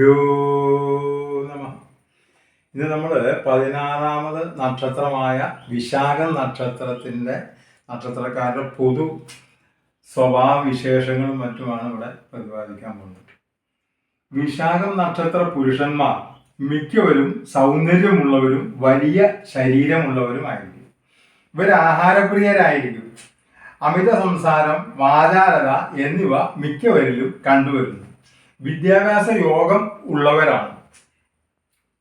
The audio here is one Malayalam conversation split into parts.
ഗുരുഭ്യോ നമ. ഇന്ന് നമ്മൾ പതിനാറാമത് നക്ഷത്രമായ വിശാഖ നക്ഷത്രത്തിന്റെ നക്ഷത്രക്കാരുടെ പൊതു സ്വഭാവവിശേഷങ്ങളും മറ്റുമാണ് ഇവിടെ പ്രതിപാദിക്കാൻ പോകുന്നത്. വിശാഖം നക്ഷത്ര പുരുഷന്മാർ മിക്കവരും സൗന്ദര്യമുള്ളവരും വലിയ ശരീരമുള്ളവരുമായിരിക്കും ഇവർ ആഹാരപ്രിയരായിരിക്കും. അമിത സംസാരം വാചാലത എന്നിവ മിക്കവരിലും കണ്ടുവരുന്നു. വിദ്യാഭ്യാസ യോഗം ഉള്ളവരാണ്.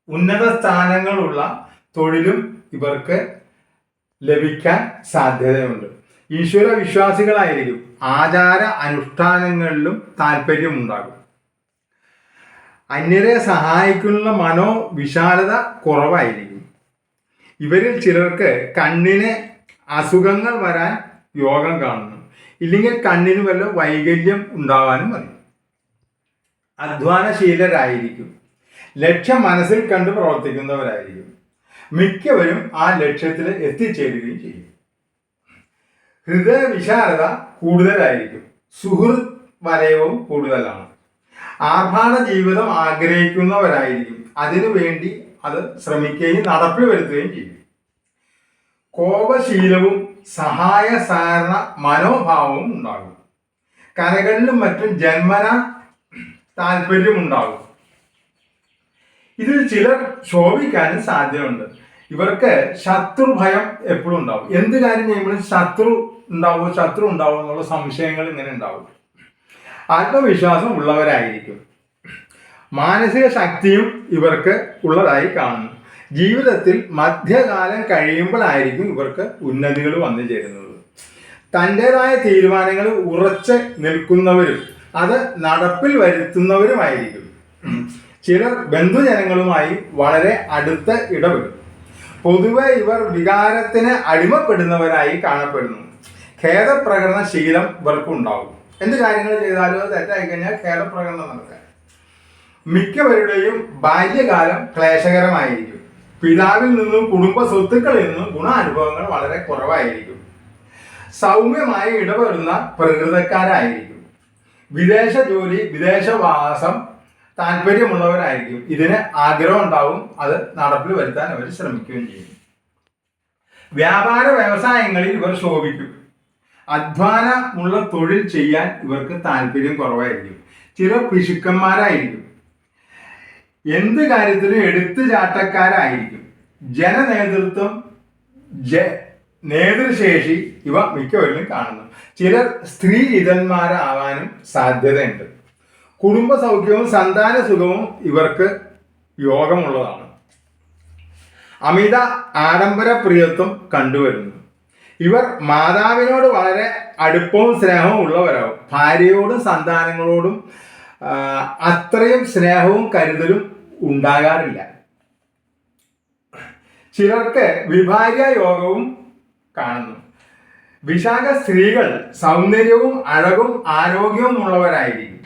ഉന്നത സ്ഥാനങ്ങളുള്ള തൊഴിലും ഇവർക്ക് ലഭിക്കാൻ സാധ്യതയുണ്ട്. ഈശ്വര വിശ്വാസികളായിരിക്കും. ആചാര അനുഷ്ഠാനങ്ങളിലും താല്പര്യമുണ്ടാകും അന്യരെ സഹായിക്കുന്ന മനോവിശാലത കുറവായിരിക്കും. ഇവരിൽ ചിലർക്ക് കണ്ണിന് അസുഖങ്ങൾ വരാൻ യോഗം കാണുന്നു. ഇല്ലെങ്കിൽ കണ്ണിന് വല്ല വൈകല്യം ഉണ്ടാവാനും മതി. അധ്വാനശീലരായിരിക്കും. ലക്ഷ്യം മനസ്സിൽ കണ്ട് പ്രവർത്തിക്കുന്നവരായിരിക്കും. മിക്കവരും ആ ലക്ഷ്യത്തിൽ എത്തിച്ചേരുകയും ചെയ്യും. ഹൃദയവിശാലത കൂടുതലായിരിക്കും. സുഹൃത്ത് വലയവും കൂടുതലാണ്. ആർഭാട ജീവിതം ആഗ്രഹിക്കുന്നവരായിരിക്കും. അതിനു വേണ്ടി അത് ശ്രമിക്കുകയും നടപ്പിൽ വരുത്തുകയും ചെയ്യും. കോപശീലവും സഹായ സഹകരണ മനോഭാവവും ഉണ്ടാകും. കരകളിലും മറ്റും ജന്മന താല്പര്യമുണ്ടാകും. ഇതിൽ ചിലർ ശോഭിക്കാനും സാധ്യതയുണ്ട്. ഇവർക്ക് ശത്രു ഭയം എപ്പോഴും ഉണ്ടാവും എന്ത് കാര്യം ചെയ്യുമ്പോഴും ശത്രു ഉണ്ടാവുമോ ശത്രു ഉണ്ടാവുമോ എന്നുള്ള സംശയങ്ങൾ ഇങ്ങനെ ഉണ്ടാവും ആത്മവിശ്വാസം ഉള്ളവരായിരിക്കും. മാനസിക ശക്തിയും ഇവർക്ക് ഉള്ളതായി കാണുന്നു. ജീവിതത്തിൽ മധ്യകാലം കഴിയുമ്പോഴായിരിക്കും ഇവർക്ക് ഉന്നതികൾ വന്നു ചേരുന്നത്. തന്റെതായ തീരുമാനങ്ങൾ ഉറച്ച് നിൽക്കുന്നവരും അത് നടപ്പിൽ വരുത്തുന്നവരുമായിരിക്കും. ചിലർ ബന്ധുജനങ്ങളുമായി വളരെ അടുത്ത് ഇടപെടും. പൊതുവെ ഇവർ വികാരത്തിന് അടിമപ്പെടുന്നവരായി കാണപ്പെടുന്നു. ഖേദപ്രകടന ശീലം ഇവർക്കുണ്ടാവും എന്ത് കാര്യങ്ങൾ ചെയ്താലും അത് തെറ്റായി കഴിഞ്ഞാൽ ഖേദപ്രകടനം നടക്കാൻ. മിക്കവരുടെയും ബാല്യകാലം ക്ലേശകരമായിരിക്കും. പിതാവിൽ നിന്നും കുടുംബ സ്വത്തുക്കളിൽ നിന്നും ഗുണാനുഭവങ്ങൾ വളരെ കുറവായിരിക്കും. സൗമ്യമായി ഇടപെടുന്ന പ്രകൃതക്കാരായിരിക്കും. വിദേശ ജോലി വിദേശവാസം താല്പര്യമുള്ളവരായിരിക്കും. ഇതിന് ആഗ്രഹം ഉണ്ടാവും അത് നടപ്പിൽ വരുത്താൻ അവർ ശ്രമിക്കുകയും ചെയ്യും. വ്യാപാര വ്യവസായങ്ങളിൽ ഇവർ ശോഭിക്കും. അധ്വാനമുള്ള തൊഴിൽ ചെയ്യാൻ ഇവർക്ക് താല്പര്യം കുറവായിരിക്കും. ചില പിശുക്കന്മാരായിരിക്കും. എന്ത് കാര്യത്തിലും എടുത്തുചാട്ടക്കാരായിരിക്കും ജനനേതൃത്വം ജ നേതൃശേഷി ഇവ മിക്കവരിലും കാണുന്നു. ചിലർ സ്ത്രീ ഇതന്മാരാവാനും സാധ്യതയുണ്ട്. കുടുംബ സൗഖ്യവും സന്താന സുഖവും ഇവർക്ക് യോഗമുള്ളതാണ്. അമിത ആഡംബര പ്രിയത്വം കണ്ടുവരുന്നു. ഇവർ മാതാവിനോട് വളരെ അടുപ്പവും സ്നേഹവും ഉള്ളവരാവും. ഭാര്യയോടും സന്താനങ്ങളോടും അത്രയും സ്നേഹവും കരുതലും ഉണ്ടാകാറില്ല. ചിലർക്ക് വിഭാര്യ യോഗവും കാണുന്നു. വിശാഖ സ്ത്രീകൾ സൗന്ദര്യവും അഴകും ആരോഗ്യവും ഉള്ളവരായിരിക്കും.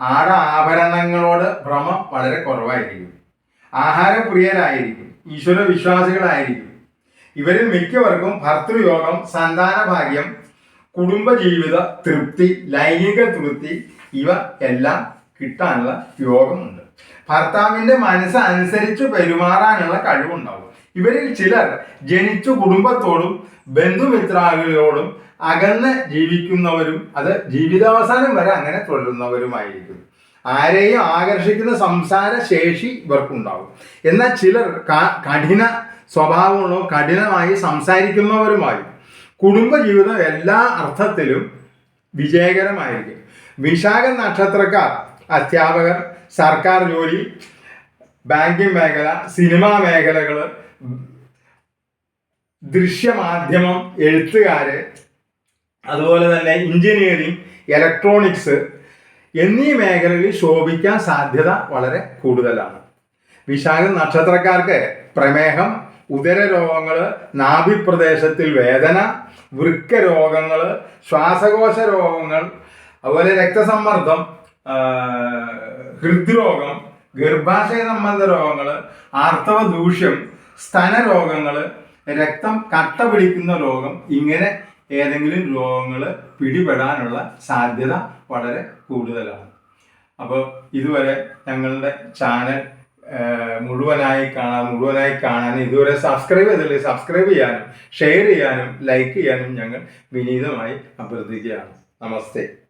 ആട ആഭരണങ്ങളോട് ഭ്രമം വളരെ കുറവായിരിക്കും. ആഹാരപ്രിയരായിരിക്കും. ഈശ്വര വിശ്വാസികളായിരിക്കും ഇവരിൽ മിക്കവർക്കും ഭർത്തൃയോഗം സന്താന ഭാഗ്യം കുടുംബജീവിത തൃപ്തി ലൈംഗിക തൃപ്തി ഇവ എല്ലാം കിട്ടാനുള്ള യോഗമുണ്ട്. ഭർത്താവിന്റെ മനസ്സ് അനുസരിച്ച് പെരുമാറാനുള്ള കഴിവുണ്ടാവും. ഇവരിൽ ചിലർ ജനിച്ചു കുടുംബത്തോടും ബന്ധുമിത്രാദികളോടും അകന്ന് ജീവിക്കുന്നവരും അത് ജീവിതാവസാനം വരെ അങ്ങനെ തുടരുന്നവരുമായിരിക്കും. ആരെയും ആകർഷിക്കുന്ന സംസാര ശേഷി ഇവർക്കുണ്ടാവും. എന്നാൽ ചിലർ കഠിന സ്വഭാവമുള്ള കഠിനമായി സംസാരിക്കുന്നവരുമായും കുടുംബജീവിതം എല്ലാ അർത്ഥത്തിലും വിജയകരമായിരിക്കും. വിശാഖ നക്ഷത്രക്കാർ അധ്യാപകർ സർക്കാർ ജോലി ബാങ്കിങ് മേഖല സിനിമാ മേഖലകൾ ദൃശ്യമാധ്യമം എഴുത്തുകാർ അതുപോലെ തന്നെ എഞ്ചിനീയറിംഗ് ഇലക്ട്രോണിക്സ് എന്നീ മേഖലകളിൽ ശോഭിക്കാൻ സാധ്യത വളരെ കൂടുതലാണ്. വിശാഖ നക്ഷത്രക്കാർക്ക് പ്രമേഹം ഉദര രോഗങ്ങൾ നാഭിപ്രദേശത്തിൽ വേദന വൃക്ക രോഗങ്ങൾ ശ്വാസകോശ രോഗങ്ങൾ അതുപോലെ രക്തസമ്മർദ്ദം ഹൃദ്രോഗം ഗർഭാശയ സംബന്ധ രോഗങ്ങൾ ആർത്തവ ദൂഷ്യം സ്തന സ്തനരോഗങ്ങൾ രക്തം കട്ട പിടിക്കുന്ന രോഗം ഇങ്ങനെ ഏതെങ്കിലും രോഗങ്ങൾ പിടിപെടാനുള്ള സാധ്യത വളരെ കൂടുതലാണ്. അപ്പോൾ ഇതുവരെ ഞങ്ങളുടെ ചാനൽ മുഴുവനായി കാണാൻ മുഴുവനായി കാണാൻ ഇതുവരെ സബ്സ്ക്രൈബ് ചെയ്തില്ലേ സബ്സ്ക്രൈബ് ചെയ്യാനും ഷെയർ ചെയ്യാനും ലൈക്ക് ചെയ്യാനും ഞങ്ങൾ വിനീതമായി അഭ്യർത്ഥിക്കുകയാണ്. നമസ്തേ.